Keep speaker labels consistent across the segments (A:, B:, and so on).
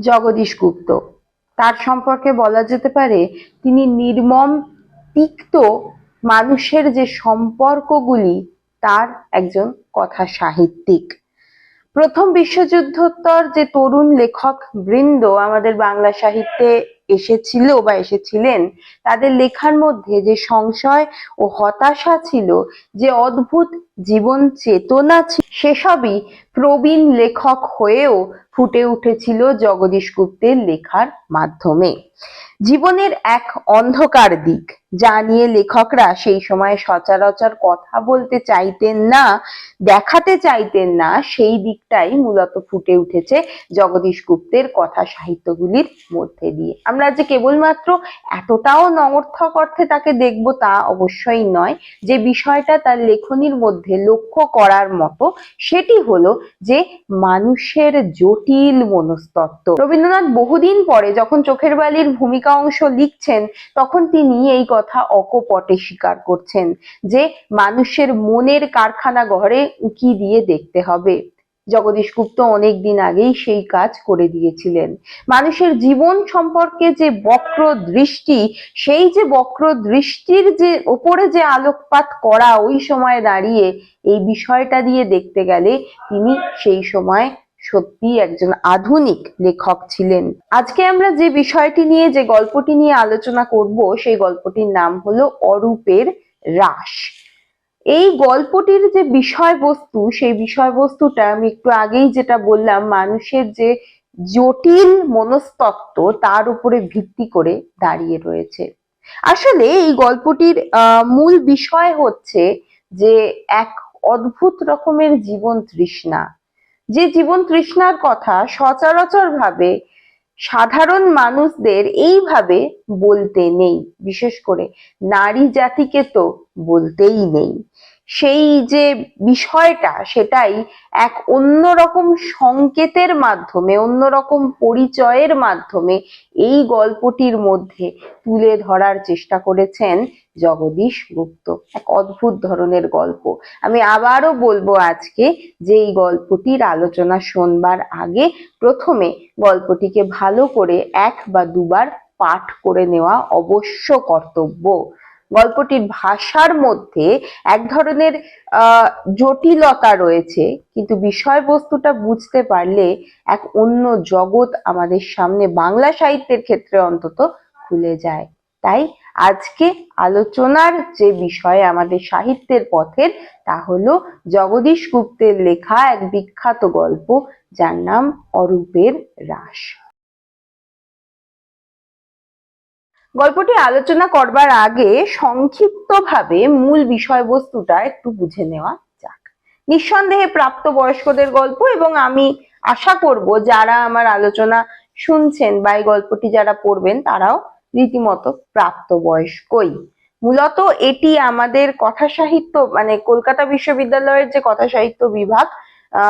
A: জগদীশ গুপ্ত। তার সম্পর্কে বলা যেতে পারে, তিনি নির্মম, তিক্ত মানুষের যে সম্পর্কগুলি, তার একজন কথা সাহিত্যিক। প্রথম বিশ্বযুদ্ধোত্তর যে তরুণ লেখক বৃন্দ আমাদের বাংলা সাহিত্যে এসেছিল বা এসেছিলেন, তাদের লেখার মধ্যে যে সংশয় ও হতাশা ছিল, যে অদ্ভুত জীবন চেতনা সেসবই প্রবীণ লেখক হয়েও ফুটে উঠেছিল জগদীশ গুপ্তের লেখার মাধ্যমে। জীবনের এক অন্ধকার দিক, যা নিয়ে লেখকরা সেই সময় সচরাচর কথা বলতে চাইতেন না, দেখাতে চাইতেন না, সেই দিকটাই মূলত ফুটে উঠেছে জগদীশ গুপ্তের কথা সাহিত্যগুলির মধ্যে দিয়ে। আমরা যে কেবলমাত্র এতটাও নমর্থক অর্থে তাকে দেখব তা অবশ্যই নয়, যে বিষয়টা তার লেখনির মধ্যে লক্ষ্য করার মতো, সেটি হলো যে মানুষের জটিল মনস্তত্ব রবীন্দ্রনাথ বহুদিন পরে যখন চোখের বালির ভূমিকা অংশ লিখছেন, তখন তিনি এই কথা অকপটে স্বীকার করছেন যে, মানুষের মনের কারখানা ঘরে উঁকি দিয়ে দেখতে হবে। জগদীশ গুপ্ত অনেক দিন আগেই সেই কাজ করে দিয়েছিলেন। মানুষের জীবন সম্পর্কে যে বক্র দৃষ্টি, সেই যে বক্র দৃষ্টির যে ওপরে যে আলোকপাত করা ওই সময় দাঁড়িয়ে এই বিষয়টা দিয়ে দেখতে গেলে তিনি সেই সময় সত্যি একজন আধুনিক লেখক ছিলেন। আজকে আমরা যে বিষয়টি নিয়ে, যে গল্পটি নিয়ে আলোচনা করব, সেই গল্পটির নাম হলো অরূপের রাস। এই গল্পটির যে বিষয়বস্তু, সেই বিষয়বস্তুটা আমি একটু আগেই যেটা বললাম, মানুষের যে জটিল মনস্তত্ত্ব তার উপরে ভিত্তি করে দাঁড়িয়ে রয়েছে। আসলে এই গল্পটির মূল বিষয় হচ্ছে যে এক অদ্ভুত রকমের জীবন তৃষ্ণা। যে জীবন তৃষ্ণার কথা সচরাচর ভাবে সাধারণ মানুষদের এইভাবে বলতে নেই। বিশেষ করে নারী জাতিকে তো বলতেই নেই। সেই যে বিষয়টা সেটাই এক অন্যরকম সংকেতের মাধ্যমে, অন্যরকম পরিচয়ের মাধ্যমে এই গল্পটির মধ্যে তুলে ধরার চেষ্টা করেছেন জগদীশ গুপ্ত। এক অদ্ভুত ধরনের গল্প। আমি আবারও বলব আজকে যে এই গল্পটির আলোচনা শোনবার আগে প্রথমে গল্পটিকে ভালো করে এক বা দুবার পাঠ করে নেওয়া অবশ্য কর্তব্য। গল্পটির ভাষার মধ্যে এক ধরনের জটিলতা রয়েছে, কিন্তু বিষয়বস্তুটা বুঝতে পারলে এক অন্য জগৎ আমাদের সামনে বাংলা সাহিত্যের ক্ষেত্রে অন্তত খুলে যায়। তাই আজকে আলোচনার যে বিষয় আমাদের সাহিত্যের পথের, তা হলো জগদীশ গুপ্তের লেখা এক বিখ্যাত গল্প, যার নাম অরূপের রাস। গল্পটি আলোচনা করবার আগে সংক্ষিপ্তভাবে মূল বিষয়বস্তুটা একটু বুঝে নেওয়া যাক। নিঃসন্দেহে প্রাপ্ত বয়স্কদের গল্প এবং আমি আশা করব যারা আমার আলোচনা শুনছেন বা এই গল্পটি যারা পড়বেন তারাও রীতিমতো প্রাপ্ত বয়স্কই মূলত এটি আমাদের কথা সাহিত্য মানে কলকাতা বিশ্ববিদ্যালয়ের যে কথা সাহিত্য বিভাগ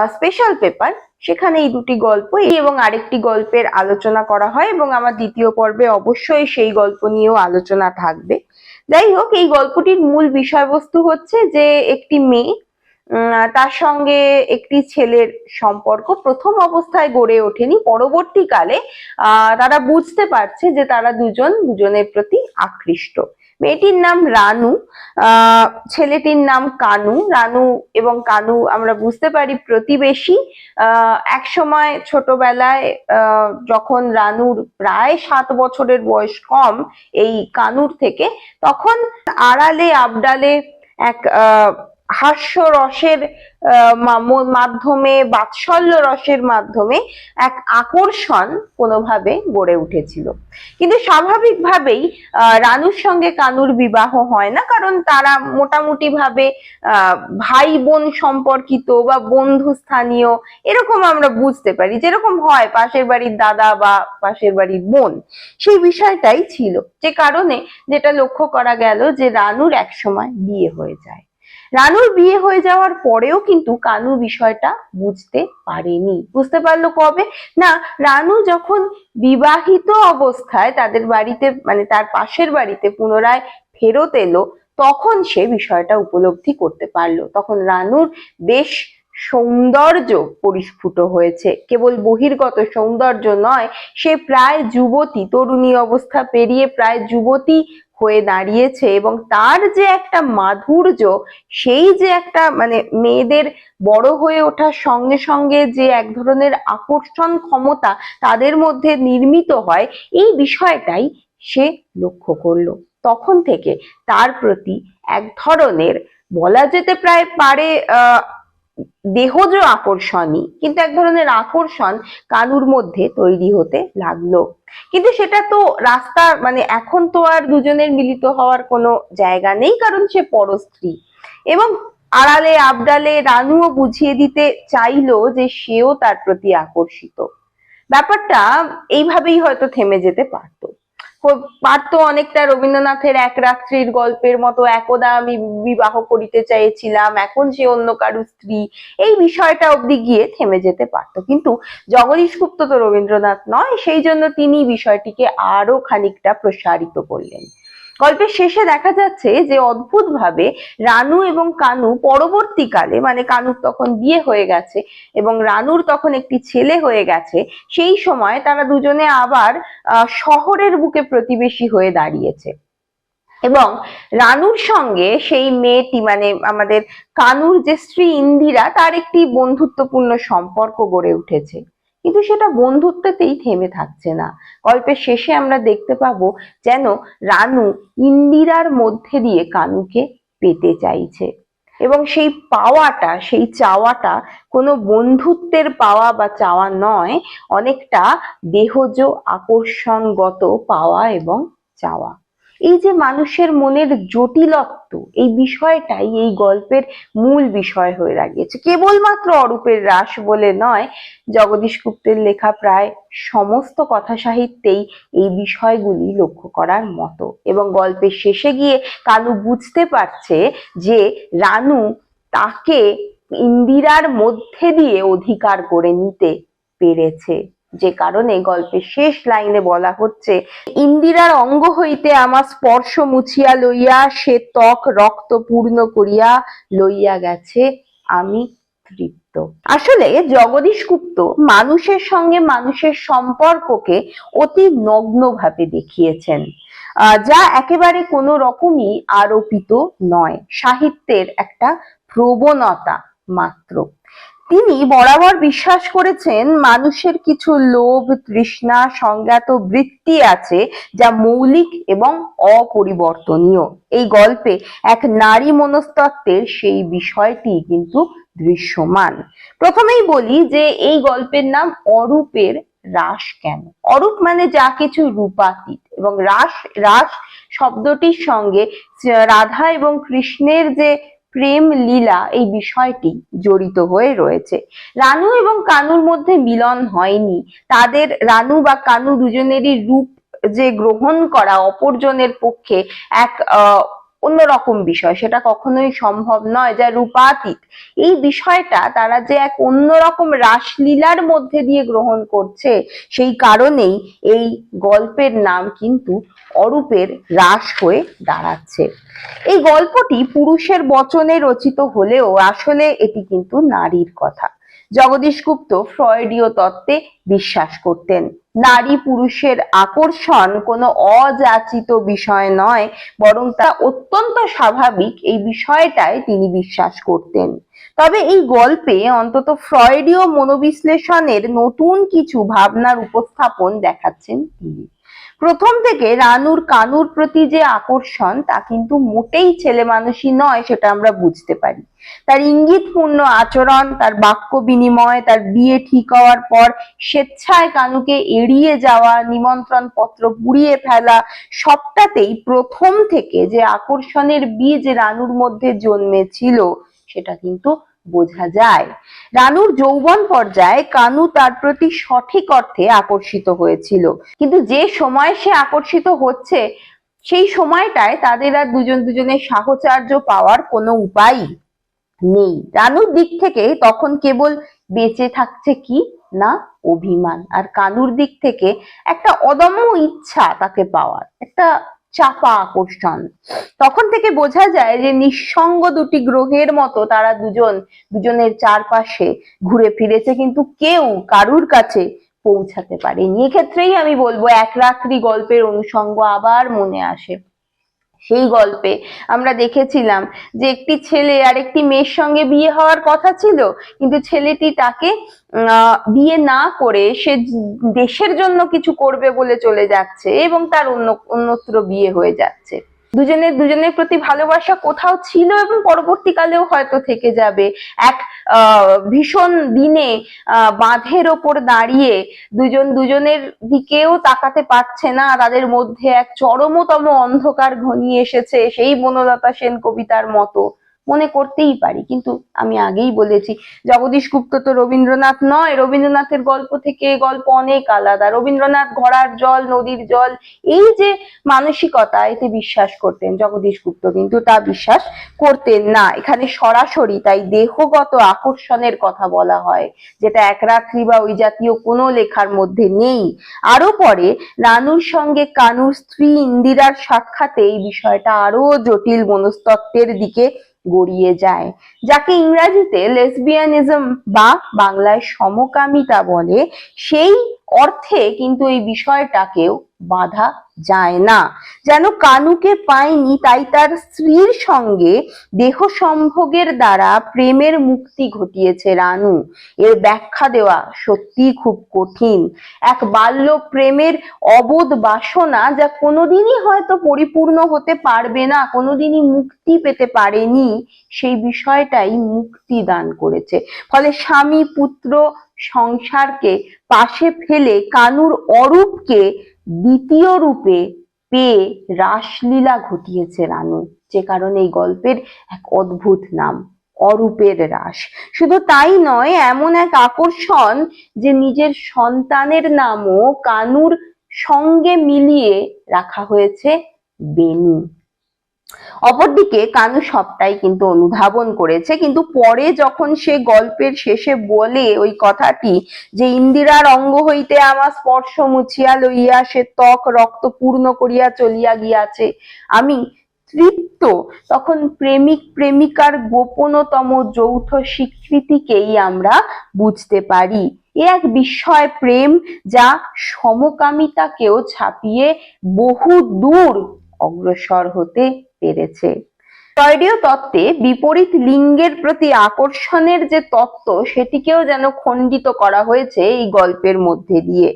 A: স্পেশাল পেপার সেখানে এই দুটি গল্প এবং আরেকটি গল্পের আলোচনা করা হয় এবং আমার দ্বিতীয় পর্বে অবশ্যই সেই গল্প নিয়েও আলোচনা থাকবে। যাই হোক, এই গল্পটির মূল বিষয়বস্তু হচ্ছে যে একটি মেয়ে তার সঙ্গে একটি ছেলের সম্পর্ক প্রথম অবস্থায় গড়ে ওঠেনি। পরবর্তীকালে তারা বুঝতে পারছে যে তারা দুজন দুজনের প্রতি আকৃষ্ট। মেয়েটির নাম রানু ছেলেটির নাম কানু। রানু এবং কানু আমরা বুঝতে পারি প্রতিবেশী। এক সময় ছোটবেলায় যখন রানুর প্রায় সাত বছরের বয়স কম এই কানুর থেকে, তখন আড়ালে আবডালে এক হাস্য রসের মাধ্যমে বাৎসল্য রসের মাধ্যমে এক আকর্ষণ কোনোভাবে গড়ে উঠেছিল। কিন্তু স্বাভাবিকভাবেই রানুর সঙ্গে কানুর বিবাহ হয় না, কারণ তারা মোটামুটি ভাবে ভাই বোন সম্পর্কিত বা বন্ধু স্থানীয় এরকম আমরা বুঝতে পারি। যেরকম হয় পাশের বাড়ির দাদা বা পাশের বাড়ির বোন। সেই বিষয়টাই ছিল। যে কারণে যেটা লক্ষ্য করা গেল যে রানুর একসময় বিয়ে হয়ে যায়। রানুর বিয়ে হয়ে যাওয়ার পরেও কিন্তু কানু বিষয়টা বুঝতে পারেনি। বুঝতে পারল কবে? না, রানু যখন বিবাহিত অবস্থায় তাদের বাড়িতে মানে তার পাশের বাড়িতে পুনরায় ফেরত এলো, তখন সে বিষয়টা উপলব্ধি করতে পারল। তখন রানুর বেশ সৌন্দর্য পরিস্ফুট হয়েছে। কেবল বহির্গত সৌন্দর্য নয়, সে প্রায় যুবতী, তরুণী অবস্থা পেরিয়ে প্রায় যুবতী হয়ে দাঁড়িয়েছে এবং তার যে একটা মাধুর্য, সেই যে একটা মানে মেয়েদের বড় হয়ে ওঠার সঙ্গে সঙ্গে যে এক ধরনের আকর্ষণ ক্ষমতা তাদের মধ্যে নির্মিত হয়, এই বিষয়টাই সে লক্ষ্য করল। তখন থেকে তার প্রতি এক ধরনের বলা যেতে প্রায় পারে দেহজ আকর্ষণই, কিন্তু এক ধরনের আকর্ষণ কানুর মধ্যে তৈরি হতে লাগল। কিন্তু সেটা তো রাস্তা মানে এখন তো আর দুজনের মিলিত হওয়ার কোনো জায়গা নেই, কারণ সে পরস্ত্রী এবং আড়ালে, আবডালে রানুও বুঝিয়ে দিতে চাইলো যে সেও তার প্রতি আকর্ষিত। ব্যাপারটা এইভাবেই হয়তো থেমে যেতে পারতো। পারতো অনেকটা রবীন্দ্রনাথের এক রাত্রির গল্পের মতো একদা আমি বিবাহ করিতে চাইছিলাম, এখন সে অন্য কারু স্ত্রী। এই বিষয়টা অব্দি গিয়ে থেমে যেতে পারত। কিন্তু জগদীশ গুপ্ত তো রবীন্দ্রনাথ নয় সেই জন্য তিনি বিষয়টিকে আরও খানিকটা প্রসারিত করলেন। গল্পের শেষে দেখা যাচ্ছে যে অদ্ভুতভাবে রানু এবং কানু পরবর্তীকালে মানে কানুর তখন বিয়ে হয়ে গেছে এবং রানুর তখন একটি ছেলে হয়ে গেছে, সেই সময় তারা দুজনে আবার শহরের বুকে প্রতিবেশী হয়ে দাঁড়িয়েছে। এবং রানুর সঙ্গে সেই মেয়েটি মানে আমাদের কানুর যে স্ত্রী ইন্দিরা, তার একটি বন্ধুত্বপূর্ণ সম্পর্ক গড়ে উঠেছে। কিন্তু সেটা বন্ধুত্বতেই থেমে থাকছে না। গল্পের শেষে আমরা দেখতে পাবো যেন রানু ইন্দিরার মধ্যে দিয়ে কানুকে পেতে চাইছে। এবং সেই পাওয়াটা, সেই চাওয়াটা কোনো বন্ধুত্বের পাওয়া বা চাওয়া নয়, অনেকটা দেহজ আকর্ষণগত পাওয়া এবং চাওয়া। এই যে মানুষের মনের জটিলত্ব, এই বিষয়টাই এই গল্পের মূল বিষয় হয়ে দাঁড়িয়েছে। কেবলমাত্র অরূপের রাস বলে নয়, জগদীশ গুপ্তের লেখা প্রায় সমস্ত কথা সাহিত্যেই এই বিষয়গুলি লক্ষ্য করার মতো। এবং গল্পের শেষে গিয়ে কানু বুঝতে পারছে যে রানু তাকে ইন্দিরার মধ্যে দিয়ে অধিকার করে নিতে পেরেছে। যে কারণে গল্পের শেষ লাইনে বলা হচ্ছে, ইন্দিরার অঙ্গ হইতে আমার স্পর্শ মুছিয়া লইয়া সে ত্বক রক্ত পূর্ণ করিয়া লইয়া গেছে, আমি তৃপ্ত। আসলে জগদীশ গুপ্ত মানুষের সঙ্গে মানুষের সম্পর্ককে অতি নগ্নভাবে দেখিয়েছেন যা একেবারে কোনো রকমই আরোপিত নয়। সাহিত্যের একটা প্রবণতা মাত্র। তিনি বরাবর বিশ্বাস করেছেন মানুষের কিছু লোভ, তৃষ্ণা, সংজ্ঞাত বৃত্তি আছে যা মৌলিক এবং অপরিবর্তনীয়। এই গল্পে এক নারী মনস্তত্ত্বের সেই বিষয়টি কিন্তু দৃশ্যমান। প্রথমেই বলি যে এই গল্পের নাম অরূপের রাস কেন? অরূপ মানে যা কিছু রূপাতীত এবং রাস রাস শব্দটির সঙ্গে রাধা এবং কৃষ্ণের যে প্রেম লীলা এই বিষয়টি জড়িত হয়ে রয়েছে। রানু এবং কানুর মধ্যে মিলন হয়নি। তাদের রানু বা কানু দুজনেরই রূপ যে গ্রহণ করা অপরজনের পক্ষে এক অন্যরকম বিষয়। সেটা কখনোই সম্ভব নয় যা রূপাতীত। এই বিষয়টা তারা যে এক অন্যরকম রাসলীলার মধ্যে দিয়ে গ্রহণ করছে, সেই কারণেই এই গল্পের নাম কিন্তু অরূপের রাস হয়ে দাঁড়াচ্ছে। এই গল্পটি পুরুষের বচনে রচিত হলেও আসলে এটি কিন্তু নারীর কথা। জগদীশ গুপ্ত ফ্রয়েডীয় তত্ত্বে বিশ্বাস করতেন। নারী পুরুষের আকর্ষণ কোনো অযাচিত বিষয় নয়, বরং তা অত্যন্ত স্বাভাবিক এই বিষয়টায় তিনি বিশ্বাস করতেন। তবে এই গল্পে অন্তত ফ্রয়েডীয় মনোবিশ্লেষণের নতুন কিছু ভাবনার উপস্থাপন দেখাচ্ছেন তিনি। প্রথম থেকে রানুর কানুর প্রতি যে আকর্ষণ, তা কিন্তু মোটেই ছেলে মানুষই নয় সেটা আমরা বুঝতে পারি। তার ইঙ্গিতপূর্ণ আচরণ, তার বাক্য বিনিময়, তার বিয়ে ঠিক হওয়ার পর স্বেচ্ছায় কানুকে এড়িয়ে যাওয়া, নিমন্ত্রণ পত্র পুড়িয়ে ফেলা, সবটাতেই প্রথম থেকে যে আকর্ষণের বীজ রানুর মধ্যে জন্মেছিল, সেটা কিন্তু বোঝা যায়। রানুর যৌবন পর্যায়ে কানু তার প্রতি সঠিক অর্থে আকর্ষিত হয়েছিল। কিন্তু যে সময় সে আকর্ষিত হচ্ছে, সেই সময়টায় তাদের আর দুজন দুজনের সাহচর্য পাওয়ার কোনো উপায় নেই। রানুর দিক থেকে তখন কেবল বেঁচে থাকছে কি না অভিমান। আর কানুর দিক থেকে একটা অদম্য ইচ্ছা তাকে পাওয়ার। একটা চাপা আকর্ষণ। তখন থেকে বোঝা যায় যে নিঃসঙ্গ দুটি গ্রহের মতো তারা দুজন, দুজনের চারপাশে ঘুরে ফিরেছে কিন্তু কেউ কারুর কাছে পৌঁছাতে পারেনি। এক্ষেত্রেই আমি বলব, এক রাত্রি গল্পের অনুষঙ্গ আবার মনে আসে। সেই গল্পে আমরা দেখেছিলাম যে একটি ছেলে আর একটি মেয়ের সঙ্গে বিয়ে হওয়ার কথা ছিল, কিন্তু ছেলেটি তাকে বিয়ে না করে সে দেশের জন্য কিছু করবে বলে চলে যাচ্ছে এবং তার অন্য, অন্যত্র বিয়ে হয়ে যাচ্ছে। দুজনের দুজনের প্রতি ভালোবাসা কোথাও ছিল এবং পরবর্তীকালেও হয়তো থেকে যাবে। এক ভীষণ দিনে বাঁধের ওপর দাঁড়িয়ে দুজন দুজনের দিকেও তাকাতে পারছে না। তাদের মধ্যে এক চরমতম অন্ধকার ঘনিয়ে এসেছে সেই বনলতা সেন কবিতার মতো। মনে করতেই পারি। কিন্তু আমি আগেই বলেছি, জগদীশ গুপ্ত তো রবীন্দ্রনাথ নয়। রবীন্দ্রনাথের গল্প থেকে গল্প অনেক আলাদা। রবীন্দ্রনাথ ঘোড়ার জল, নদীর জল, এই যে মানসিকতা, এতে বিশ্বাস করতেন জগদীশ গুপ্ত। কিন্তু তা বিশ্বাস করতেন না। এখানে সরাসরি তাই দেহগত আকর্ষণের কথা বলা হয়, যেটা এক রাত্রি বা ওই জাতীয় কোনো লেখার মধ্যে নেই। আরও পরে রানুর সঙ্গে কানুর স্ত্রী ইন্দিরার সাক্ষাতে এই বিষয়টা আরও জটিল, মনস্তত্ত্বের দিকে গড়িয়ে যায় যাকে ইংরাজিতে লেসবিয়ানিজম বা বাংলায় সমকামিতা বলে সেই অর্থে কিন্তু এই বিষয়টাকেও বাধা যায় না। যেন কানুকে পায়নি, তাই তার স্ত্রীর সঙ্গে দেহ সম্ভোগের দ্বারা প্রেমের মুক্তি ঘটিয়েছে রানু। এর ব্যাখ্যা দেওয়া সত্যি খুব কঠিন। এক বাল্য প্রেমের অবোধ বাসনা যা কোনোদিনই হয়তো পরিপূর্ণ হতে পারবে না, কোনোদিনই মুক্তি পেতে পারেনি, সেই বিষয়টাই মুক্তি দান করেছে। ফলে স্বামী, পুত্র সংসারকে পাশে ফেলে কানুর অরূপকে দ্বিতীয় রূপে পেয়ে রাসলীলা ঘটিয়েছে রানু। যে কারণে এই গল্পের এক অদ্ভুত নাম, অরূপের রাস। শুধু তাই নয়, এমন এক আকর্ষণ যে নিজের সন্তানের নামও কানুর সঙ্গে মিলিয়ে রাখা হয়েছে বেনু অপরদিকে কানু সবটাই কিন্তু অনুধাবন করেছে, কিন্তু পরে যখন সে গল্পের শেষে বলে ওই কথাটি যে, ইন্দিরার অঙ্গ হইতে আমার স্পর্শ মুছিয়া লইয়া সে ত্বক রক্ত পূর্ণ করিয়া চলিয়া গিয়াছে। আমি তৃপ্ত। তখন প্রেমিক প্রেমিকার গোপনতম যৌথ স্বীকৃতিকেই আমরা বুঝতে পারি। এ এক বিস্ময় প্রেম যা সমকামিতাকেও ছাপিয়ে বহু দূর অগ্রসর হতে পেরেছে। ফ্রয়েডীয় তত্ত্বে বিপরীত লিঙ্গের প্রতি আকর্ষণের যে তত্ত্ব, সেটিকেও যেন খণ্ডিত করা হয়েছে এই গল্পের মধ্যে দিয়ে।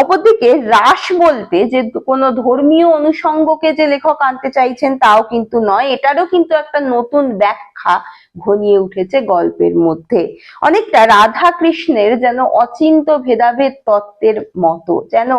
A: অপরদিকে রাস বলতে যে কোনো ধর্মীয় অনুষঙ্গকে যে লেখক আনতে চাইছেন, তাও কিন্তু নয়। এটারও কিন্তু একটা নতুন ব্যাখ্যা ঘনিয়ে উঠেছে গল্পের মধ্যে। অনেকটা রাধা কৃষ্ণের যেন অচিন্ত ভেদাভেদ তত্ত্বের মতো, যেন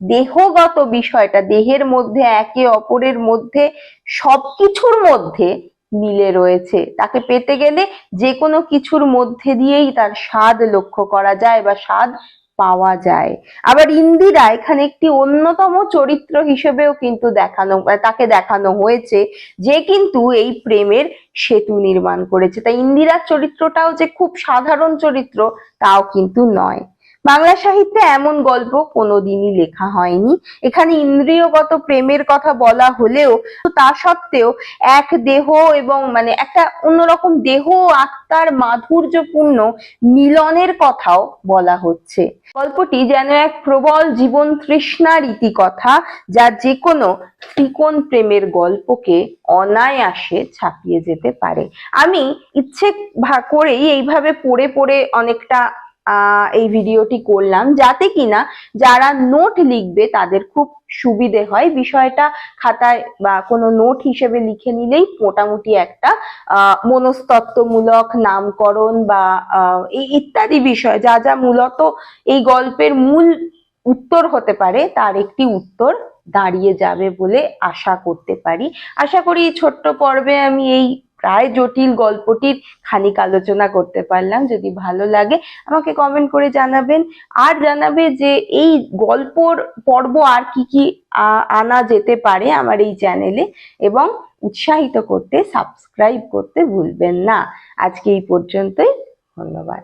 A: দেহগত বিষয়টা, দেহের মধ্যে, একে অপরের মধ্যে, সবকিছুর মধ্যে মিলে রয়েছে। তাকে পেতে গেলে যে কোনো কিছুর মধ্যে দিয়েই তার স্বাদ লক্ষ্য করা যায় বা স্বাদ পাওয়া যায়। আবার ইন্দিরা এখানে একটি অন্যতম চরিত্র হিসেবেও কিন্তু দেখানো, তাকে দেখানো হয়েছে, যে কিন্তু এই প্রেমের সেতু নির্মাণ করেছে। তাই ইন্দিরার চরিত্রটাও যে খুব সাধারণ চরিত্র, তাও কিন্তু নয়। বাংলা সাহিত্যে এমন গল্প কোনোদিনই লেখা হয়নি। এখানে ইন্দ্রিয়গত প্রেমের কথা বলা হলেও তা সত্ত্বেও এক দেহ এবং মানে একটা অন্যরকম দেহ আত্মার মাধুর্যপূর্ণ মিলনের কথাও বলা হচ্ছে। গল্পটি যেন এক প্রবল জীবন তৃষ্ণার ইতিকথা যা যে কোনো ত্রিকোণ প্রেমের গল্পকে অনায়াসে ছাপিয়ে যেতে পারে। আমি ইচ্ছে করেই এইভাবে পড়ে পড়ে অনেকটা এই ভিডিওটি করলাম। যাতে কিনা যারা নোট লিখবে তাদের খুব সুবিধে হয়। বিষয়টা খাতায় বা কোনো নোট হিসেবে লিখে নিলেই মোটামুটি একটা মনস্তত্ত্বমূলক নামকরণ বা এই ইত্যাদি বিষয়। যা যা মূলত এই গল্পের মূল উত্তর হতে পারে, তার একটি উত্তর দাঁড়িয়ে যাবে বলে আশা করতে পারি। আশা করি ছোট্ট পর্বে আমি এই প্রায় জটিল গল্পটির খানিক আলোচনা করতে পারলাম, যদি ভালো লাগে আমাকে কমেন্ট করে জানাবেন। আর জানাবে যে এই গল্পর পর্ব আর কি কি আনা যেতে পারে আমার এই চ্যানেলে এবং উৎসাহিত করতে সাবস্ক্রাইব করতে ভুলবেন না। আজকে এই পর্যন্তই, ধন্যবাদ।